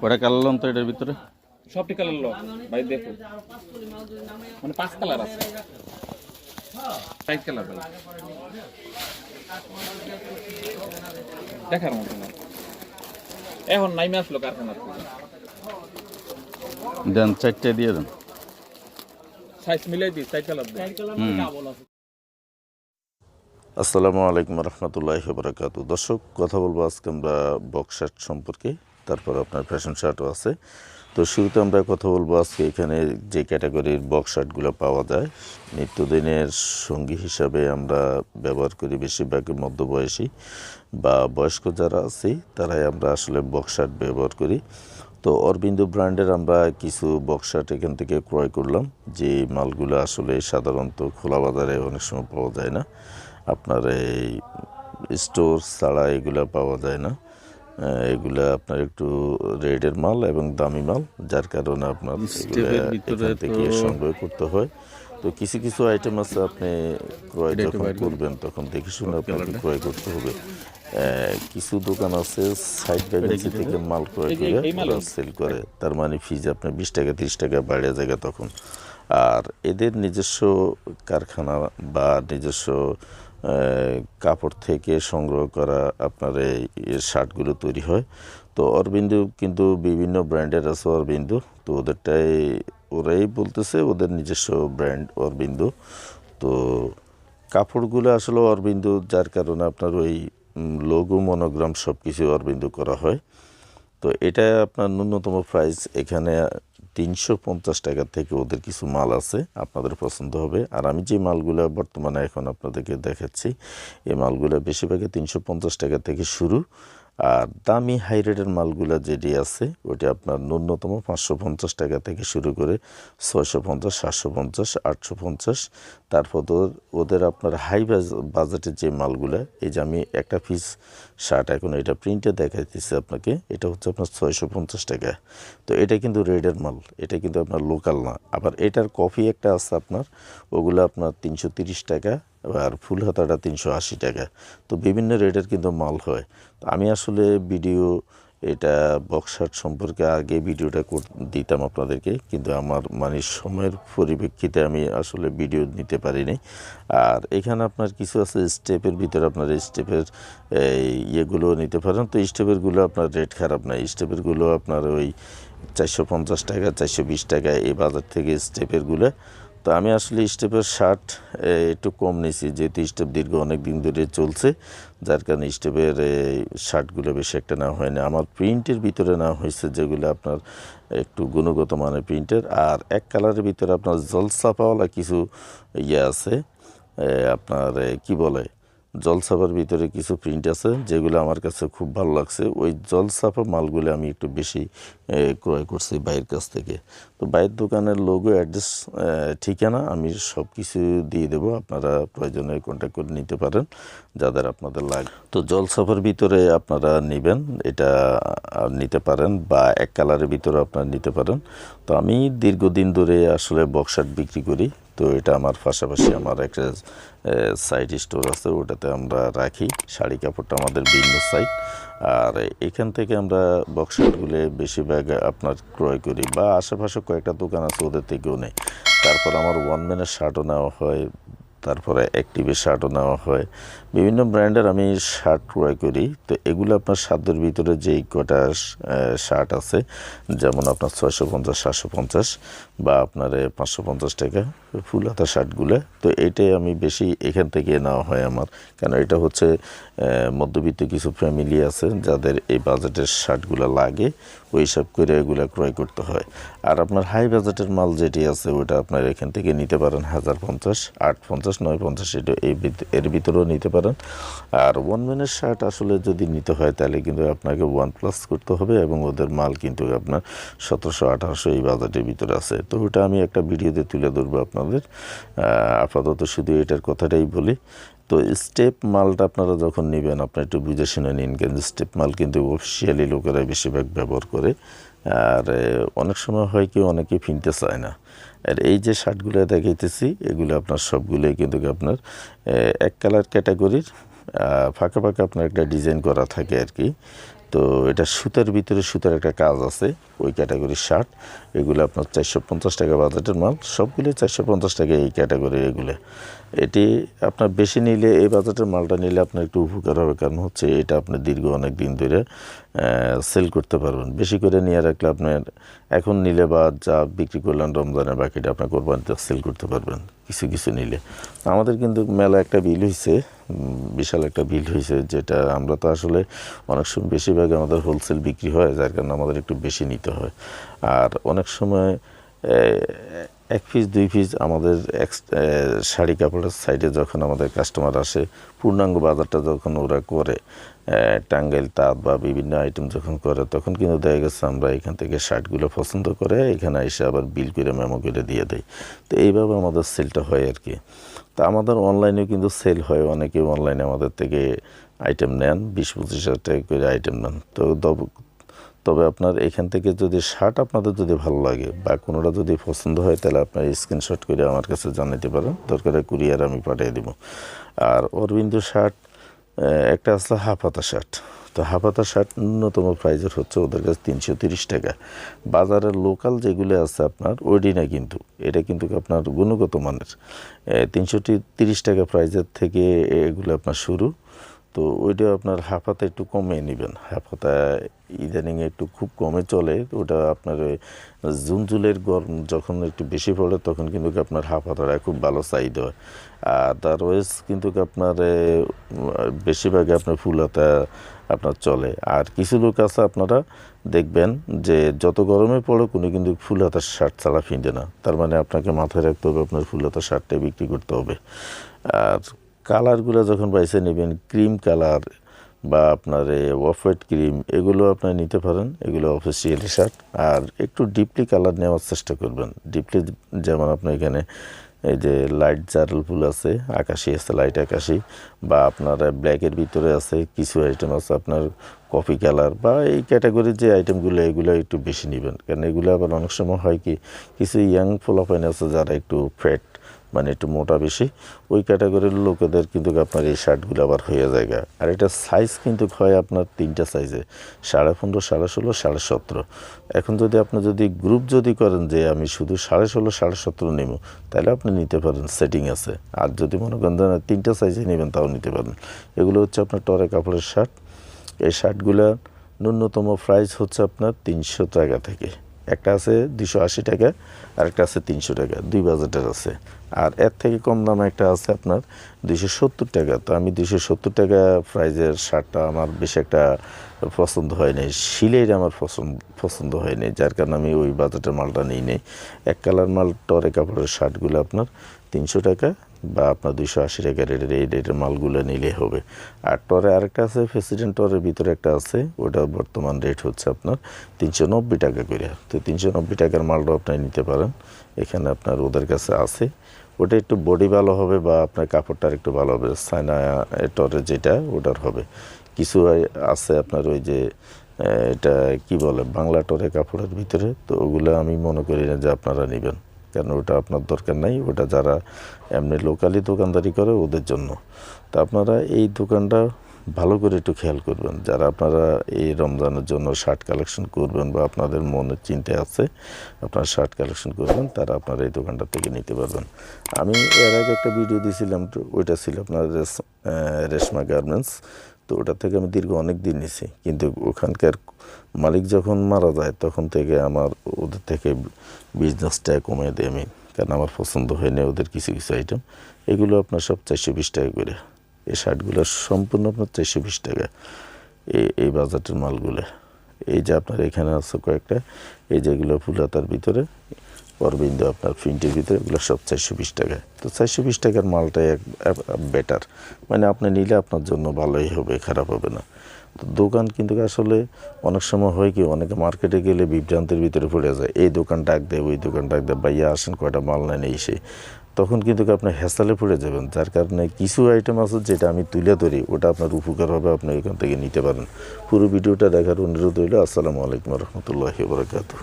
কটা কালার তো এটার ভিতরে? সবটি কালার লক ভাই দেখো। মানে পাঁচ কালার আছে। সাইজ কালার ভাই। দেখার মতো না। এখন নাইমে আসলো কারখানার থেকে। দেন চারটে দিয়ে দেন। সাইজ মিলাই দিই সাইজ কালার আসসালামু আলাইকুম রহমতুল্লাহ বরাকাত দর্শক কথা বলব আজকে আমরা বক্স শার্ট সম্পর্কে। তারপর আপনার ফ্যাশন শার্টও আছে। তো শুরুতে আমরা কথা বলব আজকে এখানে যে ক্যাটাগরির বক্স শার্টগুলো পাওয়া যায়। নিত্যদিনের সঙ্গী হিসাবে আমরা ব্যবহার করি বেশিরভাগই মধ্যবয়সী বা বয়স্ক যারা আছি, তারাই আমরা আসলে বক্স শার্ট ব্যবহার করি। তো অরবিন্দু ব্র্যান্ডের আমরা কিছু বক্স শার্ট এখান থেকে ক্রয় করলাম, যে মালগুলো আসলে সাধারণত খোলা বাজারে অনেক সময় পাওয়া যায় না। আপনার এই স্টোর ছাড়া এগুলো পাওয়া যায় না। এগুলা আপনার একটু রেডের মাল এবং দামি মাল যার কারণে আপনার এখান থেকে সংগ্রহ করতে হয়। তো কিছু কিছু আইটেম আছে আপনি ক্রয় যখন করবেন তখন দেখে শুনে আপনাকে ক্রয় করতে হবে। কিছু দোকান আছে সাইড ব্যাগেন্সি থেকে মাল ক্রয় করে সেল করে। তার মানে ফিজ আপনার বিশ টাকা তিরিশ টাকা বাইরে জায়গা তখন আর এদের নিজস্ব কারখানা বা নিজস্ব কাপড় থেকে সংগ্রহ করা আপনার এই শার্টগুলো তৈরি হয়। তো অরবিন্দু কিন্তু বিভিন্ন ব্র্যান্ডের আছে অরবিন্দু। তো ওদেরটাই, ওরাই বলতেছে ওদের নিজস্ব ব্র্যান্ড অরবিন্দু। তো কাপড়গুলো আসলে অরবিন্দু, যার কারণে আপনার ওই লোগো, মনোগ্রাম সব কিছু অরবিন্দু করা হয়। তো এটা আপনার ন্যূনতম প্রাইস এখানে তিনশো পঞ্চাশ টাকা থেকে ওদের কিছু মাল আছে, আপনাদের পছন্দ হবে। আর আমি যে মালগুলো বর্তমানে এখন আপনাদেরকে দেখাচ্ছি, এই মালগুলো বেশিরভাগই তিনশো পঞ্চাশ টাকা থেকে শুরু। আর দামি হাই রেটের মালগুলো যেটি আছে, ওটি আপনার ন্যূনতম পাঁচশো পঞ্চাশ টাকা থেকে শুরু করে ছয়শো পঞ্চাশ, সাতশো পঞ্চাশ, আটশো পঞ্চাশ। তারপর তো ওদের আপনার হাই বাজেটের যে মালগুলো, এই যে আমি একটা পিস শার্ট এখন এটা প্রিন্টে দেখাইতেছি আপনাকে, এটা হচ্ছে আপনার ছয়শো পঞ্চাশ টাকা। তো এটা কিন্তু রেডের মাল, এটা কিন্তু আপনার লোকাল না। আবার এটার কফি একটা আছে আপনার, ওগুলো আপনার তিনশো তিরিশ টাকা আর ফুল হাতাটা তিনশো আশি টাকা। তো বিভিন্ন রেটের কিন্তু মাল হয়। তো আমি আসলে ভিডিও, এটা বক্স শার্ট সম্পর্কে আগে ভিডিওটা কর- দিতাম আপনাদেরকে, কিন্তু আমার মানে সময়ের পরিপ্রেক্ষিতে আমি আসলে ভিডিও নিতে পারিনি। আর এখানে আপনার কিছু আছে স্টেপের ভিতরে আপনার স্টেপের ইয়েগুলো নিতে পারেন। তো স্টেপেরগুলো আপনার রেট খারাপ না স্টেপেরগুলো আপনার ওই চারশো পঞ্চাশ টাকা, চারশো বিশ টাকা, এই বাজার থেকে স্টেপেরগুলো তো আমি আসলে স্টেপের শার্ট একটু কম নিয়েছি, যেহেতু স্টেপ দীর্ঘ অনেক দিন ধরে চলছে, যার কারণে স্টেপের শার্টগুলো বেশি একটা নেওয়া হয়নি। আমার প্রিন্টের ভিতরে নেওয়া হয়েছে যেগুলো আপনার একটু গুণগত মানের প্রিন্টের, আর এক কালারের ভিতরে আপনার জলসাপাওয়ালা কিছু ইয়ে আছে আপনার কি বলে? জলসাপার ভিতরে কিছু প্রিন্ট আছে, যেগুলো আমার কাছে খুব ভালো লাগছে। ওই জলসাপা মালগুলো আমি একটু বেশি ক্রয় করছি বাইরের কাছ থেকে। তো বাইরের দোকানের লোগো অ্যাড্রেস ঠিকানা আমি সব কিছু দিয়ে দেবো। আপনারা প্রয়োজনে কন্ট্যাক্ট করে নিতে পারেন, যাদের আপনাদের লাগে। তো জলসাপার ভিতরে আপনারা নেবেন, এটা নিতে পারেন, বা এক কালারের ভিতরে আপনারা নিতে পারেন। তো আমি দীর্ঘদিন ধরে আসলে বক্সার্ট বিক্রি করি। তো এটা আমার পাশাপাশি আমার একটা সাইড স্টোর আছে, ওটাতে আমরা রাখি। শাড়ি কাপড়টা আমাদের ভিন্ন সাইড আর এখান থেকে আমরা বক্সারগুলো বেশিরভাগ আপনার ক্রয় করি বা আশেপাশে কয়েকটা দোকান আছে ওদের থেকেও নেই। তারপর আমার ওয়ান ম্যানের শার্টও নেওয়া হয়। তারপরে অ্যাক্টিভের শার্টও নেওয়া হয়। বিভিন্ন ব্র্যান্ডের আমি শার্ট ক্রয় করি। তো এগুলো আপনার সাধ্যের ভিতরে যেই কটা শার্ট আছে, যেমন আপনার ছয়শো পঞ্চাশ, সাতশো পঞ্চাশ বা আপনার পাঁচশো পঞ্চাশ টাকা ফুল হাতা শার্টগুলো তো এইটাই আমি বেশি এখান থেকে নেওয়া হয় আমার। কেন এটা হচ্ছে মধ্যবিত্ত কিছু ফ্যামিলি আছে, যাদের এই বাজেটের শার্টগুলো লাগে, ওই হিসাব করে এগুলো ক্রয় করতে হয়। আর আপনার হাই বাজেটের মাল যেটি আছে, ওটা আপনার এখান থেকে নিতে পারেন হাজার পঞ্চাশ, আট পঞ্চাশ নয় পঞ্চাশ, এটা এই এর ভিতরেও নিতে পারেন। আর ওয়ান ম্যানের শার্ট আসলে যদি নিতে হয়, তাহলে কিন্তু আপনাকে ওয়ান প্লাস করতে হবে এবং ওদের মাল কিন্তু আপনার সতেরোশো, আঠারোশো এই বাজেটের ভিতরে আছে। তো ওটা আমি একটা ভিডিওতে তুলে ধরবো আপনাদের। আপাতত শুধু এটার কথাটাই বলি। তো স্টেপ মালটা আপনারা যখন নেবেন, আপনি একটু বুঝে শুনে নিন। কিন্তু স্টেপ মাল কিন্তু অফিসিয়ালি লোকেরা বেশিরভাগ ব্যবহার করে। আর অনেক সময় হয় কি অনেকে ফিনতে চায় না। আর এই যে শার্টগুলো দেখাইতেছি, এগুলো আপনার সবগুলোই কিন্তু আপনার এক কালার ক্যাটাগরির ফাঁকা ফাঁকা আপনার একটা ডিজাইন করা থাকে আর কি। তো এটা সুতার ভিতরে সুতার একটা কাজ আছে, ওই ক্যাটাগরির শার্ট এগুলো আপনার চারশো পঞ্চাশ টাকা বাজেটের মাল সবগুলো চারশো পঞ্চাশ টাকা এই ক্যাটাগরির এগুলো। এটি আপনার বেশি নিলে এই বাজেটের মালটা নিলে আপনার একটু উপকার হবে, কারণ হচ্ছে এটা আপনি দীর্ঘ অনেক দিন ধরে সেল করতে পারবেন। বেশি করে নিয়ে রাখলে আপনার এখন নিলে বা যা বিক্রি করলেন রমজানের বাকিটা আপনার কোরবানিতে সেল করতে পারবেন, কিছু কিছু নিলে। আমাদের কিন্তু মেলা একটা বিল হয়েছে বিশাল একটা বিল হয়েছে, যেটা আমরা তো আসলে অনেক সময় বেশিরভাগ আমাদের হোলসেল বিক্রি হয়, যার কারণে আমাদের একটু বেশি নিতে হয়। আর অনেক সময় এক পিস দুই পিস আমাদের শাড়ি কাপড়ের সাইডে যখন আমাদের কাস্টমার আসে, পূর্ণাঙ্গ বাজারটা যখন ওরা করে টাঙ্গাইল তাঁত বা বিভিন্ন আইটেম যখন করে, তখন কিন্তু দেখা গেছে আমরা এখান থেকে শার্টগুলো পছন্দ করে এখানে এসে আবার বিল করে মেমো করে দিয়ে দেয়। তো এইভাবে আমাদের সেলটা হয় আর কি। তা আমাদের অনলাইনেও কিন্তু সেল হয়। অনেকে অনলাইনে আমাদের থেকে আইটেম নেন, বিশ, পঁচিশ হাজার টাকা করে আইটেম নেন। তো তবে আপনার এখান থেকে যদি শার্ট আপনাদের যদি ভালো লাগে বা কোনোটা যদি পছন্দ হয়, তাহলে আপনার স্ক্রিনশট করে আমার কাছে জানাতে পারেন। দরকারে কুরিয়ার আমি পাঠিয়ে দেবো। আর অরবিন্দ শার্ট একটা আসলে হাফ হাতা শার্ট তো হাফ হাতা শার্ট ন্যূনতম প্রাইজের হচ্ছে ওদের কাছে তিনশো তিরিশ টাকা। বাজারের লোকাল যেগুলো আছে আপনার, ওইটি না কিন্তু। এটা কিন্তু আপনার গুণগত মানের। তিনশো তিরিশ টাকা প্রাইজের থেকে এগুলো আপনার শুরু। তো ওইটা আপনার হাফ হাতা একটু কমিয়ে নেবেন। হাফাতা ইদানিং একটু খুব কমে চলে। ওটা আপনার জুন জুলাইয়ের গরম যখন একটু বেশি পড়ে, তখন কিন্তু আপনার হাফ হাতাটা খুব ভালো চাহিদা হয়। আর আদারওয়াইজ কিন্তু আপনার বেশিরভাগ আপনার ফুল হাতা আপনার চলে। আর কিছু লোক আছে আপনারা দেখবেন যে যত গরমে পড়ে কোনো কিন্তু ফুল হাতার শার্ট ছাড়া ফিনতে না। তার মানে আপনাকে মাথায় রাখতে হবে আপনার ফুল হাতার শার্টটাই বিক্রি করতে হবে। আর কালারগুলো যখন বাইসে নেবেন, ক্রিম কালার বা আপনার অফ হোয়াইট ক্রিম, এগুলো আপনার নিতে পারেন। এগুলো অফিসিয়ালি শার্ট। আর একটু ডিপলি কালার নেওয়ার চেষ্টা করবেন। ডিপলি যেমন আপনার এখানে এই যে লাইট জারল ফুল আছে, আকাশি আছে লাইট আকাশি, বা আপনার ব্ল্যাকের ভিতরে আছে, কিছু আইটেম আছে আপনার কফি কালার বা এই ক্যাটাগরির যে আইটেমগুলো এগুলো একটু বেশি নেবেন। কারণ এগুলো আবার অনেক সময় হয় কি, কিছু ইয়াং ফোলাফাইন আছে যারা একটু ফ্যাট মানে একটু মোটা বেশি ওই ক্যাটাগরির লোকেদের কিন্তু আপনার এই শার্টগুলো আবার হয়ে যায়। আর এটা সাইজ কিন্তু হয় আপনার তিনটা সাইজে সাড়ে পনেরো সাড়ে ষোলো সাড়ে সতেরো। এখন যদি আপনি যদি গ্রুপ যদি করেন যে আমি শুধু সাড়ে ষোলো সাড়ে সতেরো নেব তাহলে আপনি নিতে পারেন সেটিং আছে। আর যদি মনে করেন যে না, তিনটা সাইজে নেবেন তাও নিতে পারেন। এগুলো হচ্ছে আপনার টরে কাপড়ের শার্ট এই শার্টগুলোর ন্যূনতম প্রাইস হচ্ছে আপনার তিনশো টাকা থেকে। একটা আছে দুশো আশি টাকা আর একটা আছে তিনশো টাকা, দুই বাজেটের আছে। আর এর থেকে কম দামে একটা আছে আপনার দুশো সত্তর টাকা। তো আমি দুশো সত্তর টাকা প্রাইজের শার্টটা আমার বেশি একটা পছন্দ হয়নি সিলের আমার পছন্দ পছন্দ হয়নি যার কারণে আমি ওই বাজেটের মালটা নিই নেই। এক কালার মাল টরে কাপড়ের শার্টগুলো আপনার তিনশো টাকা বা আপনার দুইশো আশি টাকা রেটের এই রেটের মালগুলো নিলে হবে। আর টরে আরেকটা আছে প্রেসিডেন্ট টরের ভিতরে একটা আছে, ওটা বর্তমান রেট হচ্ছে আপনার তিনশো নব্বই টাকা করে। তো তিনশো নব্বই টাকার মালটাও আপনি নিতে পারেন, এখানে আপনার ওদের কাছে আছে। ওটা একটু বডি ভালো হবে বা আপনার কাপড়টা একটু ভালো হবে, সাইনা টরে যেটা, ওটার হবে। কিছু আছে আপনার ওই যে এটা কি বলে, বাংলা টরে কাপড়ের ভিতরে, তো ওগুলো আমি মনে করি না যে আপনারা নেবেন। কারণ ওটা আপনার দরকার নাই? ওটা যারা এমনি লোকালি দোকানদারি করে, ওদের জন্য। তো আপনারা এই দোকানটা ভালো করে একটু খেয়াল করবেন। যারা আপনারা এই রমজানের জন্য শার্ট কালেকশন করবেন বা আপনাদের মনে চিন্তা আছে, আপনারা শার্ট কালেকশন করবেন, তারা আপনারা এই দোকানটা থেকে নিতে পারবেন। আমি এর আগে একটা ভিডিও দিয়েছিলাম ওইটা ছিল আপনার রেশমা গার্মেন্টস তো ওটা থেকে আমি দীর্ঘ অনেক দিন নিছি। কিন্তু ওখানকার মালিক যখন মারা যায়, তখন থেকে আমার ওদের থেকে বিজনেসটা কমিয়ে দিই আমি কারণ আমার পছন্দ হয়নি ওদের কিছু কিছু আইটেম এগুলো আপনার সব চারশো বিশ টাকা করে। এই শার্টগুলো সম্পূর্ণ আপনার চারশো বিশ টাকা। এই এই বাজারটার মালগুলো। এই যে আপনার এখানে আছে কয়েকটা, এই যেগুলো ফুলাতার ভিতরে, অরবিন্দ আপনার প্রিন্টের ভিতরে, এগুলো সব চারশো বিশ টাকা। তো চারশো বিশ টাকার মালটাই এক, বেটার। মানে আপনি নিলে আপনার জন্য ভালোই হবে, খারাপ হবে না। দোকান কিন্তু আসলে অনেক সময় হয় কি, অনেকে মার্কেটে গেলে বিভ্রান্তের ভিতরে পড়ে যায়। এই দোকান ডাক দেয়, ওই দোকান ডাক দেয় বা ইয়ে আসেন, কয়টা মাল নেন? এই সেই তখন কিন্তু আপনি হেসালে পড়ে যাবেন। যার কারণে কিছু আইটেম আছে যেটা আমি তুলে ধরি, ওটা আপনার উপকার হবে, আপনি এখান থেকে নিতে পারেন। পুরো ভিডিওটা দেখার অনুরোধ রইল। আসসালামু আলাইকুম রহমতুল্লাহ বরকাতুহ।